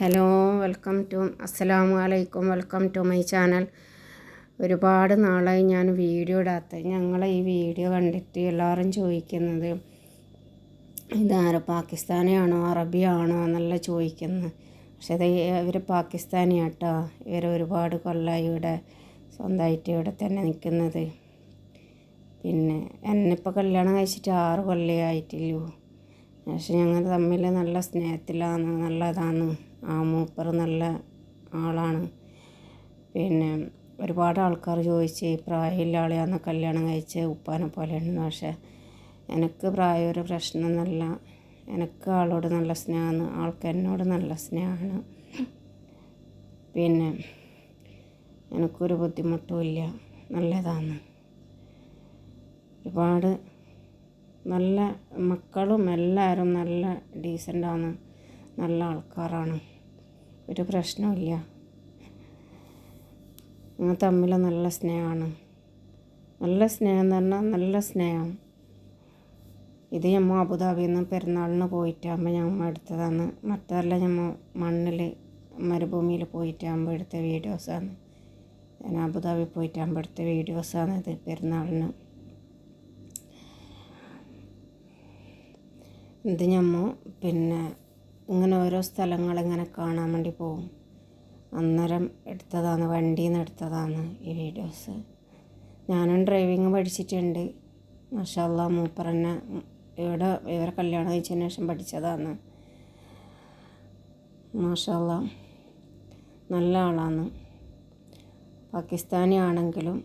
Hello welcome to അസ്സലാമു അലൈക്കും welcome to my channel. ഒരുപാട് നാളായി ഞാൻ വീഡിയോ ഇടാത്ത ഞങ്ങളെ ഈ വീഡിയോ കണ്ടിട്ട് എല്ലാവരും ചോദിക്കുന്നത് ഇതാരോ പാകിസ്ഥാനിയാണോ അറബിയാണോ എന്നല്ല ചോദിക്കുന്നത്. പക്ഷെ അത് ഇവർ പാകിസ്ഥാനിയാട്ടോ. ഇവർ ഒരുപാട് കൊല്ലമായി ഇവിടെ സ്വന്തമായിട്ട് ഇവിടെ തന്നെ നിൽക്കുന്നത്. പിന്നെ എന്നെ ഇപ്പോൾ കല്യാണം കഴിച്ചിട്ട് ആറ് കൊല്ലമേ ആയിട്ടില്ലൂ പക്ഷെ ഞങ്ങൾ തമ്മിൽ നല്ല സ്നേഹത്തിലാണ് നല്ലതാണ്. ആ മൂപ്പർ നല്ല ആളാണ്. പിന്നെ ഒരുപാട് ആൾക്കാർ ചോദിച്ച് പ്രായമില്ല ആളെയാണ് കല്യാണം കഴിച്ച് ഉപ്പാനെ പോലെയാണ് പക്ഷേ എനിക്ക് പ്രായം ഒരു പ്രശ്നമൊന്നുമല്ല. എനിക്ക് ആളോട് നല്ല സ്നേഹമാണ് ആൾക്ക് എന്നോട് നല്ല സ്നേഹമാണ്. പിന്നെ എനിക്കൊരു ബുദ്ധിമുട്ടുമില്ല. നല്ലതാണ്. ഒരുപാട് നല്ല മക്കളും എല്ലാവരും നല്ല ഡീസന്റാണ് നല്ല ആൾക്കാരാണ്. ഒരു പ്രശ്നമില്ല ഞങ്ങൾ തമ്മിൽ നല്ല സ്നേഹമാണ്. നല്ല സ്നേഹം എന്ന് പറഞ്ഞാൽ നല്ല സ്നേഹം. ഇത് ഞമ്മ അബുദാബിയിൽ നിന്ന് പെരുന്നാളിന് പോയിട്ടാകുമ്പോൾ ഞമ്മ എടുത്തതാണ്. മറ്റതല്ല ഞമ്മ മണ്ണിൽ മരുഭൂമിയിൽ പോയിട്ടാകുമ്പോൾ എടുത്ത വീഡിയോസാണ്. ഞാൻ അബുദാബി പോയിട്ടാകുമ്പോൾ എടുത്ത വീഡിയോസാണ് ഇത് പെരുന്നാളിന്. ഇത് ഞമ്മ പിന്നെ ഇങ്ങനെ ഓരോ സ്ഥലങ്ങൾ ഇങ്ങനെ കാണാൻ വേണ്ടി പോകും അന്നേരം എടുത്തതാണ് വണ്ടിയിൽ നിന്ന് എടുത്തതാണ് ഈ വീഡിയോസ്. ഞാനും ഡ്രൈവിങ് പഠിച്ചിട്ടുണ്ട്. മഷാല്ല മൂപ്പറന്നെ ഇവിടെ ഇവരെ കല്യാണം കഴിച്ചതിന് ശേഷം പഠിച്ചതാണ്. മാഷാല്ല നല്ല ആളാണ്. പാകിസ്ഥാനി ആണെങ്കിലും